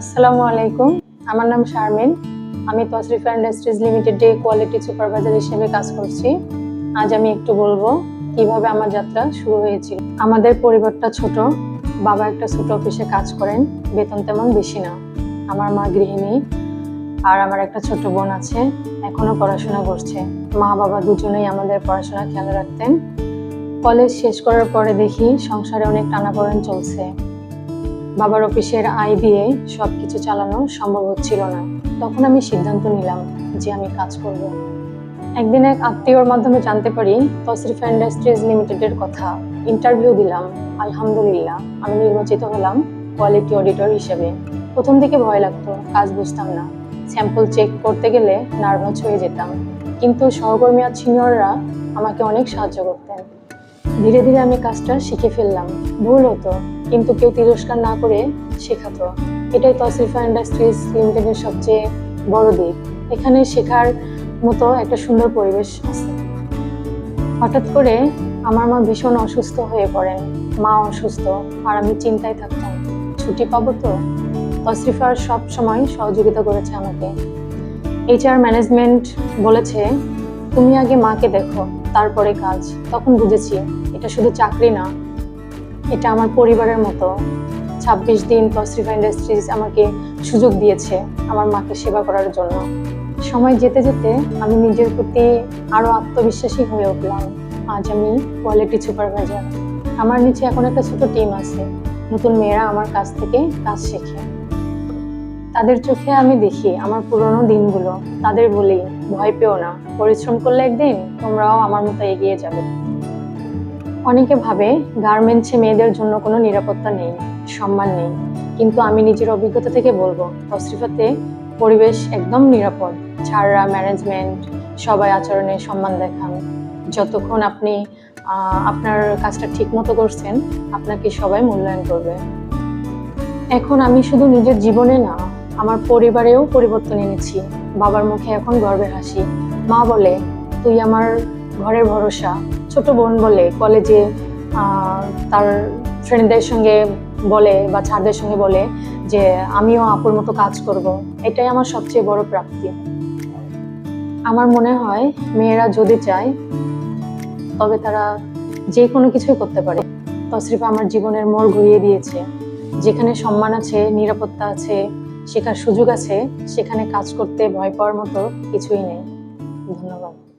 আসসালামু আলাইকুম। আমার নাম শারমিন। আমি তসরিফা ইন্ডাস্ট্রিজ লিমিটেডে কোয়ালিটি সুপারভাইজার হিসেবে কাজ করছি। আজ আমি একটু বলব কীভাবে আমার যাত্রা শুরু হয়েছিল। আমাদের পরিবারটা ছোট, বাবা একটা ছোট অফিসে কাজ করেন, বেতন তেমন বেশি না। আমার মা গৃহিণী, আর আমার একটা ছোট বোন আছে, এখনও পড়াশোনা করছে। মা বাবা দুজনেই আমাদের পড়াশোনা খেয়াল রাখতেন। কলেজ শেষ করার পরে দেখি সংসারে অনেক টানাপোড়েন চলছে। বাবার অফিসের আয় দিয়ে সব কিছু চালানো সম্ভব হচ্ছিল না। তখন আমি সিদ্ধান্ত নিলাম যে আমি কাজ করব। একদিন এক আত্মীয়র মাধ্যমে জানতে পারি তসরিফা ইন্ডাস্ট্রিজ লিমিটেডের কথা। ইন্টারভিউ দিলাম, আলহামদুলিল্লাহ, আমি নির্বাচিত হলাম কোয়ালিটি অডিটর হিসেবে। প্রথম দিকে ভয় লাগতো, কাজ বুঝতাম না। স্যাম্পল চেক করতে গেলে নার্ভাস হয়ে যেতাম। কিন্তু সহকর্মী আর সিনিয়ররা আমাকে অনেক সাহায্য করতেন। ধীরে ধীরে আমি কাজটা শিখে ফেললাম। ভুল হতো, কিন্তু কেউ তিরস্কার না করে শেখাতো। এটাই তসরিফা ইন্ডাস্ট্রিজ লিমিটেডের সবচেয়ে বড় দিক। এখানে শেখার মতো একটা সুন্দর পরিবেশ আছে। হঠাৎ করে আমার মা ভীষণ অসুস্থ হয়ে পড়েন। মা অসুস্থ আর আমি চিন্তায় থাকতাম, ছুটি পাবো তো? তসরিফার সব সময় সহযোগিতা করেছে আমাকে। এইচআর ম্যানেজমেন্ট বলেছে তুমি আগে মাকে দেখো, তারপরে কাজ। তখন বুঝেছি, এটা শুধু চাকরি না, এটা আমার পরিবারের মতো। ছাব্বিশ দিন তসরিফা ইন্ডাস্ট্রিজ আমাকে সুযোগ দিয়েছে আমার মাকে সেবা করার জন্য। সময় যেতে যেতে আমি নিজের প্রতি আরও আত্মবিশ্বাসী হয়ে উঠলাম। আজ আমি কোয়ালিটি সুপারভাইজার আমার নিচে এখন একটা ছোট টিম আছে। নতুন মেয়েরা আমার কাছ থেকে কাজ শেখে। তাদের চোখে আমি দেখি আমার পুরনো দিনগুলো। তাদের বলি, ভয় পেও না, পরিশ্রম করলে একদিন তোমরাও আমার মতো এগিয়ে যাবে। অনেকে ভাবে, গার্মেন্টসে মেয়েদের জন্য কোনো নিরাপত্তা নেই, সম্মান নেই। কিন্তু আমি নিজের অভিজ্ঞতা থেকে বলব তসরিফাতে পরিবেশ একদম নিরাপদ। ছাড়রা ম্যানেজমেন্ট সবাই আচরণে সম্মান দেখান। যতক্ষণ আপনি আপনার কাজটা ঠিক মতো করছেন, আপনাকে সবাই মূল্যায়ন করবে। এখন আমি শুধু নিজের জীবনে না আমার পরিবারেও পরিবর্তন এনেছি। বাবার মুখে এখন গর্বের হাসি। মা বলে, তুই আমার ঘরের ভরসা। ছোট বোন বলে, কলেজে তার ফ্রেন্ডদের সঙ্গে বলে বা ছাড়দের সঙ্গে বলে যে, আমিও আপুর মতো কাজ করব। এটাই আমার সবচেয়ে বড় প্রাপ্তি। আমার মনে হয়, মেয়েরা যদি চায়, তবে তারা যে কোনো কিছুই করতে পারে। তসরিফা আমার জীবনের মোড় ঘুরিয়ে দিয়েছে। যেখানে সম্মান আছে, নিরাপত্তা আছে শেখার সুযোগ আছে সেখানে কাজ করতে ভয় পাওয়ার মতো কিছুই নেই। ধন্যবাদ।